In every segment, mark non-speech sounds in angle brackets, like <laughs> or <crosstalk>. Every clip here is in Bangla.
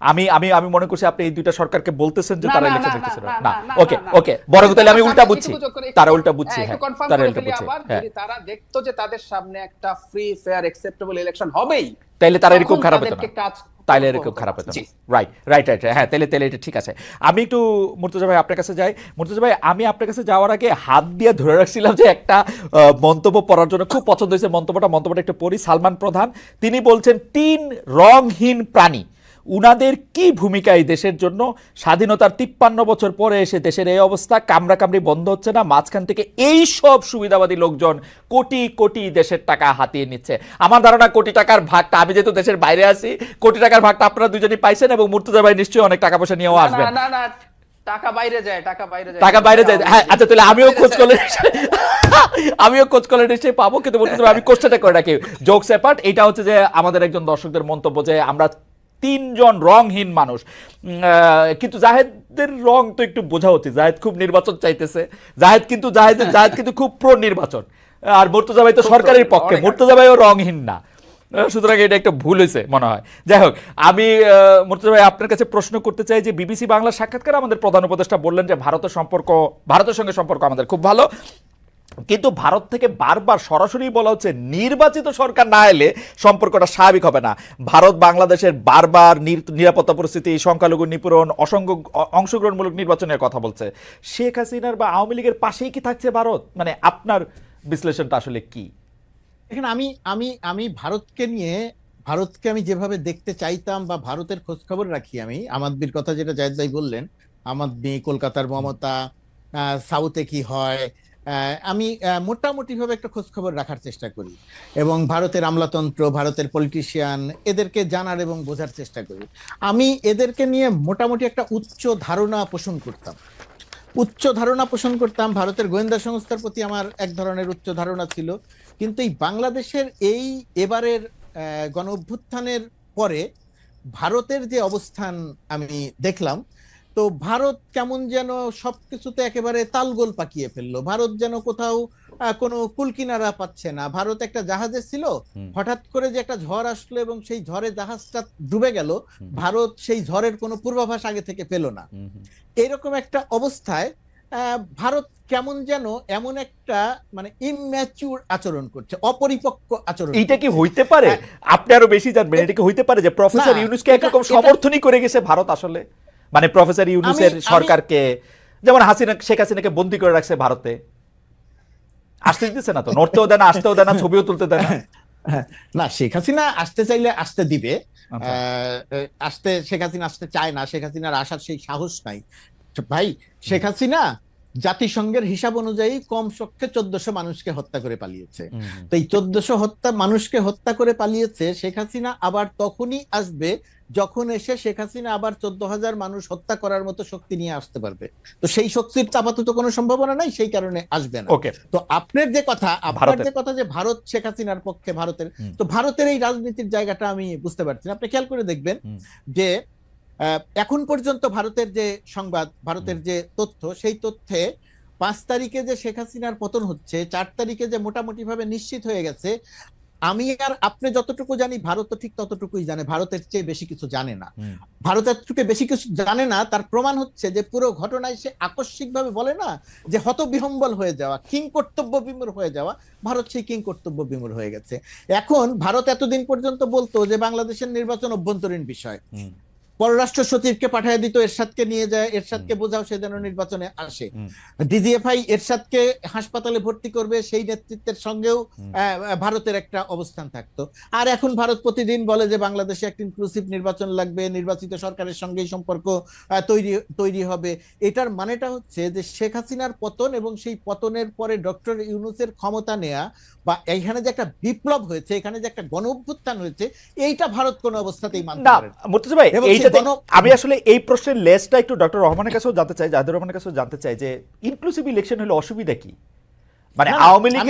আমি আমি আমি মনে করছি আপনি এই দুইটা সরকারকে বলতেছেন যে তারা ইলেকশন দেখতেছে না, ওকে। ওকে বরং তাহলে আমি উল্টা বুঝছি। তারা উল্টা বুঝছি হ্যাঁ, হ্যাঁ তারা উল্টা বুঝছি হ্যাঁ। তারা দেখতো যে তাদের সামনে একটা ফ্রি ফেয়ার অ্যাকসেপ্টেবল ইলেকশন হবেই তাইলে তারা এরকম খারাপ হতো না। তাইলে এরকম খারাপ হতো না। রাইট রাইট রাইট হ্যাঁ তাহলে তাহলে এটা ঠিক আছে। আমি একটু মুর্তজা ভাই আপনার কাছে যাই। মুর্তজা ভাই আমি আপনার কাছে যাওয়ার আগে হাত দিয়ে ধরে রাখছিলাম যে একটা মন্তব্য পড়ার জন্য খুব পছন্দ হয়েছে। মন্তব্যটা মন্তব্যটা একটু পড়ি। সালমান প্রধান তিনি বলছেন তিন রংহীন প্রাণী। উনাদের কি ভূমিকা এই দেশের জন্য? স্বাধীনতার তিপ্পান্ন বছর পরে এসে দেশের এই অবস্থা কামড়াকামড়ি বন্ধ হচ্ছে না মাঝখান থেকে এই সব সুবিধাবাদী লোকজন কোটি কোটি দেশের টাকা হাতিয়ে নিচ্ছে। আমার ধারণা কোটি টাকার ভাগটা আমি যেহেতু দেশের বাইরে আছি কোটি টাকার ভাগটা আপনারা দুজনই পাইছেন এবং মুর্তজা ভাই নিশ্চয়ই অনেক টাকা পয়সা নিয়েও আসবেন না, না, না, টাকা বাইরে যায় টাকা বাইরে যায়। টাকা বাইরে যায়। হ্যাঁ আচ্ছা তাহলে আমিও খোঁজ। করলে আমিও খোঁজ করলে নিশ্চয়ই পাবো কিন্তু বলতে আমি কোশ্চেনটা করে রাখি। জোকস অ্যাপার্ট এটা হচ্ছে যে আমাদের একজন দর্শকদের মন্তব্য যে আমরা তিনজন রংহীন মানুষ। কিন্তু জাহেদের রং তো একটু বোঝা উচিত। জাহেদ খুব নির্বাচন চাইতেছে। জাহেদ কিন্তু জাহেদ <laughs> জাহেদ কিন্তু খুব প্রো নির্বাচন আর মুর্তজা ভাই তো সরকারের পক্ষে। মুর্তজা ভাইও রংহীন না। সুতরাং এটা একটা ভুল হয়েছে মনে হয়। যাই হোক আমি আহ, মুর্তজা ভাই আপনার কাছে প্রশ্ন করতে চাই যে বিবিসি বাংলা সাক্ষাৎকার আমাদের প্রধান উপদেষ্টা বললেন যে ভারতের সম্পর্ক ভারতের সঙ্গে সম্পর্ক আমাদের খুব ভালো। কিন্তু ভারত থেকে বারবার সরাসরি বলা হচ্ছে নির্বাচিত সরকার না এলে সম্পর্কটা স্বাভাবিক হবে না। ভারত বাংলাদেশের বারবার নির- নিরাপত্তা পরিস্থিতি, সংখ্যালঘু নিপূরণ অসংখ্য অংশগ্রহণমূলক নির্বাচনের কথা বলছে। শেখ হাসিনার বা আওয়ামী লীগের পাশেই কি থাকছে ভারত? মানে আপনার বিশ্লেষণটা আসলে কি? এখানে আমি আমি আমি ভারতকে নিয়ে, ভারতকে আমি যেভাবে দেখতে চাইতাম বা ভারতের খোঁজ খবর রাখি আমি আমাদের কথা যেটা জায়দ ভাই বললেন আমাদের কলকাতার মমতা সাউথে কি হয় আমি মোটামুটিভাবে একটা খোঁজ খবর রাখার চেষ্টা করি এবং ভারতের আমলাতন্ত্র, ভারতের পলিটিশিয়ান এদেরকে জানার এবং বোঝার চেষ্টা করি। আমি এদেরকে নিয়ে মোটামুটি একটা উচ্চ ধারণা পোষণ করতাম। উচ্চ ধারণা পোষণ করতাম, ভারতের গোয়েন্দা সংস্থার প্রতি আমার এক ধরনের উচ্চ ধারণা ছিল। কিন্তু এই বাংলাদেশের এই এবারের গণ অভ্যুত্থানের পরে ভারতের যে অবস্থান আমি দেখলাম তো ভারত কেমন যেন সবকিছুতে একেবারে তালগোল পাকিয়ে ফেলল। ভারত যেন কোথাও কোনো কুলকিনারা পাচ্ছে না। ভারত একটা জাহাজে ছিল হঠাৎ করে যে একটা ঝড় আসলো এবং সেই ঝড়ে জাহাজটা ডুবে গেল ভারত সেই ঝড়ের কোনো পূর্বাভাস আগে থেকে পেল না। এরকম একটা অবস্থায় আহ, ভারত কেমন যেন এমন একটা মানে ইম্যাচিউর আচরণ করছে অপরিপক্ক আচরণ এইটা কি হইতে পারে? হ্যাঁ। আপনি আরও বেশি জানবেন এটা কি হইতে পারে যে প্রফেসর ইউনুসকে একরকম সমর্থনই করে গেছে ভারত আসলে? মানে প্রফেসর ইউনুসের সরকারকে যেমন হাসিনা শেখ হাসিনাকে বন্দি করে রাখছে ভারতে। আসতে দিতেছে না তো? নড়তেও দেয় না আসতেও দেয় না ছবিও তুলতে দেয় না। হ্যাঁ, না শেখ হাসিনা আসতে চাইলে আসতে দিবে। আচ্ছা। আহ, আসতে শেখ হাসিনা আসতে চায় না শেখ হাসিনার আসার সেই সাহস নাই। ভাই শেখ হাসিনা জাতিসংঘের হিসাব অনুযায়ী কম সক্ষে চোদ্দশো মানুষকে হত্যা করে পালিয়েছে। তো এই চোদ্দশো হত্যা মানুষকে হত্যা করে পালিয়েছে শেখ হাসিনা আবার তখনই আসবে যখন এসে শেখ হাসিনা আবার চোদ্দ হাজার মানুষ হত্যা করার মতো শক্তি নিয়ে আসতে পারবে। তো সেই শক্তির তো আপাতত কোনো সম্ভাবনা নাই সেই কারণে আসবে না। ওকে। তো আপনার যে কথা আপনার। যে কথা যে ভারত শেখ হাসিনার পক্ষে ভারতের তো ভারতের এই রাজনীতির জায়গাটা আমি বুঝতে পারছি না। আপনি খেয়াল করে দেখবেন যে এখন পর্যন্ত ভারতের যে সংবাদ ভারতের যে তথ্য সেই তথ্যে পাঁচ তারিখে যে শেখ হাসিনার পতন হচ্ছে চার তারিখে যে মোটামুটি ভাবে নিশ্চিত হয়ে গেছে আমি আর আপনি যতটুকু জানি ভারত তো ঠিক ততটুকুই জানে ভারতের চেয়ে বেশি কিছু জানে না। ভারতের থেকে বেশি কিছু জানে না তার প্রমাণ হচ্ছে যে পুরো ঘটনায় সে আকস্মিকভাবে বলে না যে হতবিহম্বল হয়ে যাওয়া কিং কর্তব্য বিমূর হয়ে যাওয়া ভারত সেই কিং কর্তব্য বিমূর হয়ে গেছে। এখন ভারত এতদিন পর্যন্ত বলতো যে বাংলাদেশের নির্বাচন অভ্যন্তরীণ বিষয়। পররাষ্ট্র সচিবকে পাঠিয়ে দিত এরশাদকে নিয়ে যায় এরশাদকে বোঝাও সে যেন নির্বাচনে আসে। ডিজিএফআই এরশাদকে হাসপাতালে ভর্তি করবে সেই নেতৃত্বের সঙ্গেও ভারতের একটা অবস্থান থাকতো। আর এখন ভারত প্রতিদিন বলে যে বাংলাদেশে একটা ইনক্লুসিভ নির্বাচন লাগবে নির্বাচিত সরকারের সঙ্গেই সম্পর্ক আহ, তৈরি তৈরি হবে। এটার মানেটা হচ্ছে যে শেখ হাসিনার পতন এবং সেই পতনের পরে ডক্টর ইউনুসের ক্ষমতা নেয়া বা এইখানে যে একটা বিপ্লব হয়েছে এখানে যে একটা গণ অভ্যুত্থান হয়েছে এইটা ভারত কোনো অবস্থাতেই মানতে না পারে না। আমি আসলে এই প্রশ্নের লেসটা একটু ডক্টর রহমানের কাছেও জানতে চাই জাহিদুর রহমানের কাছেও জানতে চাই যে ইনক্লুসিভ ইলেকশন হলে অসুবিধা কি? মানে আওয়ামী লীগ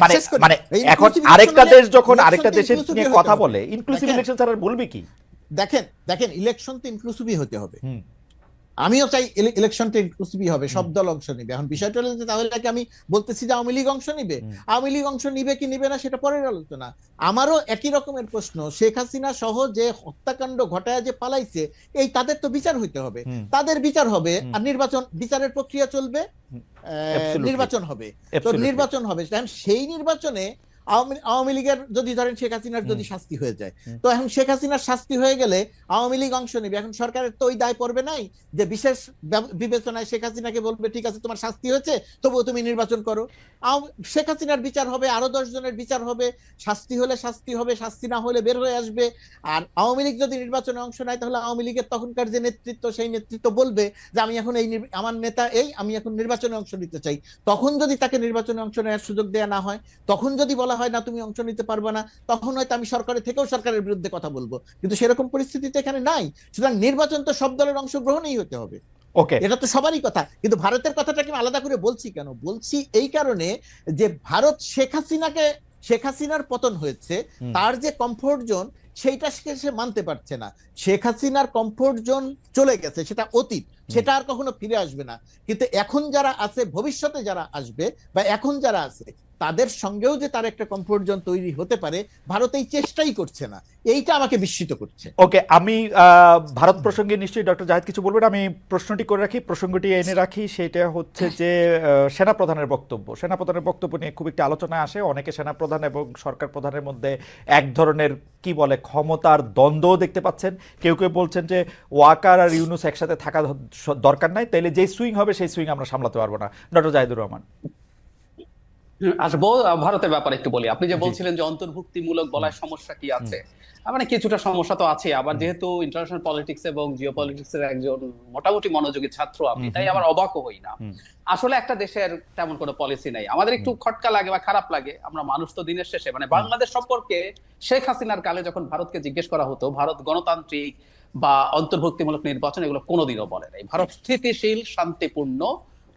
মানে মানে এখন আরেকটা দেশ যখন আরেকটা দেশের নিয়ে কথা বলে ইনক্লুসিভ ইলেকশন ছাড়া বলবে কি? দেখেন দেখেন ইলেকশন তো ইনক্লুসিভই হতে হবে। আমিও চাই ইলেকশনটা ইনক্লুসিভই হবে সব দল অংশ নিবে। এখন বিষয়টা হলো যে তাহলে কি আমি বলতেছি যে আওয়ামী লীগ অংশ নিবে। আওয়ামী লীগ অংশ নিবে কি নিবে না সেটা পরের আলোচনা। আমারও একই রকমের প্রশ্ন শেখ হাসিনা সহ যে হত্যাকাণ্ড ঘটায় যে পালাইছে এই তাদের তো বিচার হইতে হবে। তাদের বিচার হবে আর নির্বাচন বিচারের প্রক্রিয়া চলবে আহ, নির্বাচন হবে। তো নির্বাচন হবে। সেই নির্বাচনে আওয়ামী আওয়ামী লীগের যদি ধরেন শেখ হাসিনার যদি শাস্তি হয়ে যায়। তো এখন শেখ হাসিনার শাস্তি হয়ে গেলে আওয়ামী লীগ অংশ নেবে। এখন সরকারের তো ওই দায় পড়বে নাই যে বিশেষ বিবেচনায় শেখ হাসিনাকে বলবে ঠিক আছে তোমার শাস্তি হয়েছে তবুও তুমি নির্বাচন করো। শেখ হাসিনার বিচার হবে আরও দশ জনের বিচার হবে। শাস্তি হলে শাস্তি হবে শাস্তি না হলে বের হয়ে আসবে। আর আওয়ামী লীগ যদি নির্বাচনে অংশ নেয় তাহলে আওয়ামী লীগের তখনকার যে নেতৃত্ব সেই নেতৃত্ব বলবে যে আমি এখন এই আমার নেতা এই আমি এখন নির্বাচনে অংশ নিতে চাই। তখন যদি তাকে নির্বাচনে অংশ নেওয়ার সুযোগ দেওয়া না হয় তখন যদি বলা হয় না তুমি অংশ নিতে পারবে না তখন হয়তো আমি সরকারের থেকেও সরকারের বিরুদ্ধে কথা বলব। কিন্তু সেরকম পরিস্থিতি তো এখানে নাই। সুতরাং নির্বাচন তো সব দলের অংশগ্রহণেই হতে হবে। ওকে এটা তো সবারই কথা। কিন্তু ভারতের কথাটাকে আমি আলাদা করে বলছি কেন? বলছি এই কারণে যে ভারত শেখ হাসিনাকে শেখ হাসিনার পতন হয়েছে তার যে কমফোর্ট জোন সেইটা সে মানতে পারছে না। শেখ হাসিনার কমফোর্ট জোন চলে গেছে সেটা অতীত। সেটা আর কখনো ফিরে আসবে না। কিন্তু এখন যারা আছে ভবিষ্যতে যারা আসবে বা এখন যারা আছে তাদের সঙ্গেও যে তার একটা কমফোর্ট জোন তৈরি হতে পারে, ভারত এই চেষ্টাই করছে না। এইটা আমাকে বিস্মিত করছে। ওকে, আমি ভারত প্রসঙ্গে নিশ্চয়ই ডক্টর জাহিদ কিছু বলবেন? আমি প্রশ্নটি করে রাখি, প্রসঙ্গটি এনে রাখি, সেটা হচ্ছে যে সেনাপ্রধানের বক্তব্য। সেনাপ্রধানের বক্তব্য নিয়ে খুব একটি আলোচনা আসে। অনেকে সেনাপ্রধান এবং সরকার প্রধানের মধ্যে এক ধরনের, কি বলে, ক্ষমতার দ্বন্দ্বও দেখতে পাচ্ছেন। কেউ কেউ বলছেন যে, ওয়াকার আর ইউনুস একসাথে থাকা দরকার নাই। তাইলে যেই সুইং হবে, সেই সুইং আমরা সামলাতে পারব না। ডক্টর জাহিদুর রহমান। আসব ভারতের ব্যাপারে একটু বলি। আপনি যে বলছিলেন যে অন্তর্ভুক্তিমূলক বলার সমস্যা কি আছে? মানে কিছুটা সমস্যা তো আছে আবার যেহেতু ইন্টারন্যাশনাল পলিটিক্স এবং জিও পলিটিক্স এর একজন মোটামুটি মনোযোগী ছাত্র হুম, তাই আবার অবাকও হই না। আসলে একটা দেশের তেমন কোনো পলিসি নাই। আমাদের একটু খটকা লাগে বা খারাপ লাগে আমরা মানুষ তো দিনের শেষে মানে বাংলাদেশ সম্পর্কে শেখ হাসিনার কালে যখন ভারতকে জিজ্ঞেস করা হতো ভারত গণতান্ত্রিক বা অন্তর্ভুক্তিমূলক নির্বাচন এগুলো কোনোদিনও বলে নাই। ভারত স্থিতিশীল শান্তিপূর্ণ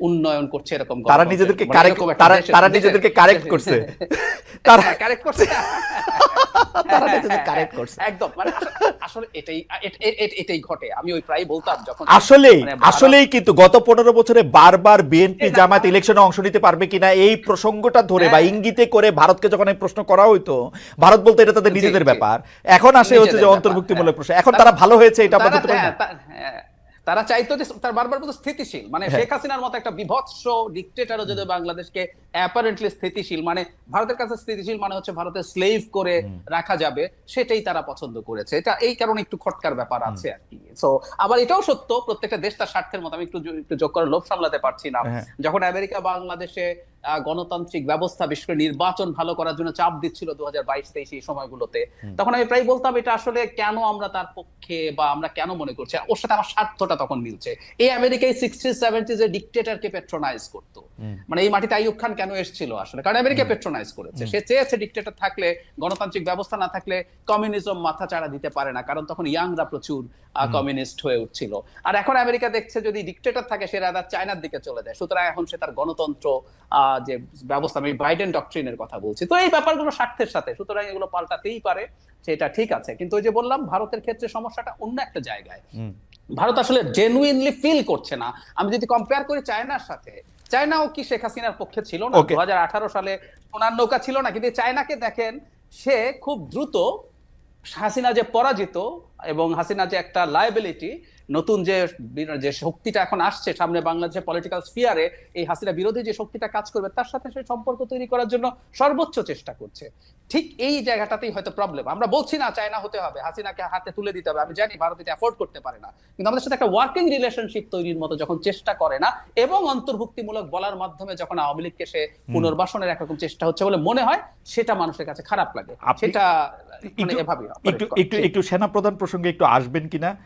উন্নয়ন করছে এরকম তারা নিজেদেরকে মানে একটা তারা- তারা নিজেদেরকে দেশের- করছে। <laughs> তারা- কারেক্ট করছে <laughs> তারা নিজেদের correct করছে। একদম মানে আসলে- এটাই এটাই ঘটে আমি ওই প্রায় বলতাম যখন আসলেই মানে আসলেই কিন্তু গত পনেরো বছরে বারবার বিএনপি জামাত ইলেকশনে অংশ নিতে পারবে কিনা এই প্রসঙ্গটা ধরে বা হ্যাঁ। ইঙ্গিতে করে ভারতকে যখন এই প্রশ্ন করা হইতো ভারত বলতে এটা তাদের নিজেদের ব্যাপার এখন আসে হচ্ছে যে অন্তর্ভুক্তিমূলক হ্যাঁ। প্রশ্ন এখন তারা- ভালো হয়েছে এটা আমরা বলতে পারি হ্যাঁ, হ্যাঁ, তারা চাইতো যে তার বারবার বলতো স্থিতিশীল। মানে হ্যাঁ। শেখ হাসিনার মতো একটা বিভৎস ডিকটেটারও যদি বাংলাদেশকে অ্যাপারেন্টলি স্থিতিশীল মানে ভারতের কাছে স্থিতিশীল মানে হচ্ছে ভারতের স্লেভ করে রাখা যাবে সেটাই তারা পছন্দ করেছে। এটা এই কারণে একটু খটকার ব্যাপার আছে আর কি। সো আবার এটাও সত্য প্রত্যেকটা দেশ তার স্বার্থের মতো। আমি একটু একটু যোগ করে লোভ সামলাতে পারছি না। হ্যাঁ। যখন আমেরিকা বাংলাদেশে গণতান্ত্রিক ব্যবস্থা বিশেষ করে নির্বাচন ভালো করার জন্য চাপ দিচ্ছিল দু হাজার বাইশ তেইশ এই সময়গুলোতে। তখন আমি প্রায় বলতাম এটা আসলে কেন আমরা তার পক্ষে বা আমরা কেন মনে করছি? ওর সাথে আমার স্বার্থটা তখন মিলছে। এই আমেরিকায় সিক্সটি সেভেন্টিজ এর ডিকটেটারকে পেট্রোনাইজ করতো। মানে এই মাটিতে আইয়ুব খান কেন এসেছিল আসলে? কারণ আমেরিকা পেট্রোনাইজ করেছে। সে চেয়েছে ডিকটেটর থাকলে গণতান্ত্রিক ব্যবস্থা না থাকলে কমিউনিজম মাথা চাড়া দিতে পারে না। কারণ তখন ইয়াংরা প্রচুর কমিউনিস্ট হয়ে উঠছিল। আর এখন আমেরিকা দেখছে যদি ডিকটেটর থাকে সে রাদা চায়নার দিকে চলে যায়। সুতরাং এখন সে তার গণতন্ত্র আহ, যে ব্যবস্থা আমি বাইডেন ডক্ট্রিনের কথা বলছি। তো এই ব্যাপারগুলো স্বার্থের সাথে সুতরাং এগুলো পাল্টাতেই পারে সেটা ঠিক আছে। কিন্তু ওই যে বললাম ভারতের ক্ষেত্রে সমস্যাটা অন্য একটা জায়গায়। ভারত আসলে জেনুইনলি ফিল করছে না। আমি যদি কম্পেয়ার করি চায়নার সাথে চায়নাও কি শেখ হাসিনার পক্ষে ছিল না. দু সালে সোনার নৌকা ছিল না কিন্তু চায়নাকে দেখেন সে খুব দ্রুত হাসিনা যে পরাজিত এবং হাসিনা যে একটা লাইবিলিটি নতুন যে যে শক্তিটা এখন আসছে সামনে বাংলাদেশের পলিটিক্যাল স্ফিয়ারে এই হাসিনা বিরোধী যে শক্তিটা কাজ করবে তার সাথে সে সম্পর্ক তৈরি করার জন্য সর্বোচ্চ চেষ্টা করছে। ঠিক এই জায়গাটাতেই হয়তো প্রবলেম আমরা বলছি না চায়না হতে হবে হাসিনাকে হাতে তুলে দিতে হবে। আমি জানি ভারত এটা অ্যাফোর্ড করতে পারে না। কিন্তু আমাদের সাথে একটা ওয়ার্কিং রিলেশনশিপ তৈরির মতো যখন চেষ্টা করে না এবং অন্তর্ভুক্তিমূলক বলার মাধ্যমে যখন আওয়ামী লীগকে সে পুনর্বাসনের একরকম চেষ্টা হচ্ছে বলে মনে হয় সেটা মানুষের কাছে খারাপ লাগে। সেটা মানে একটু- একটু একটু একটু সেনাপ্রধান প্রসঙ্গে একটু আসবেন কিনা?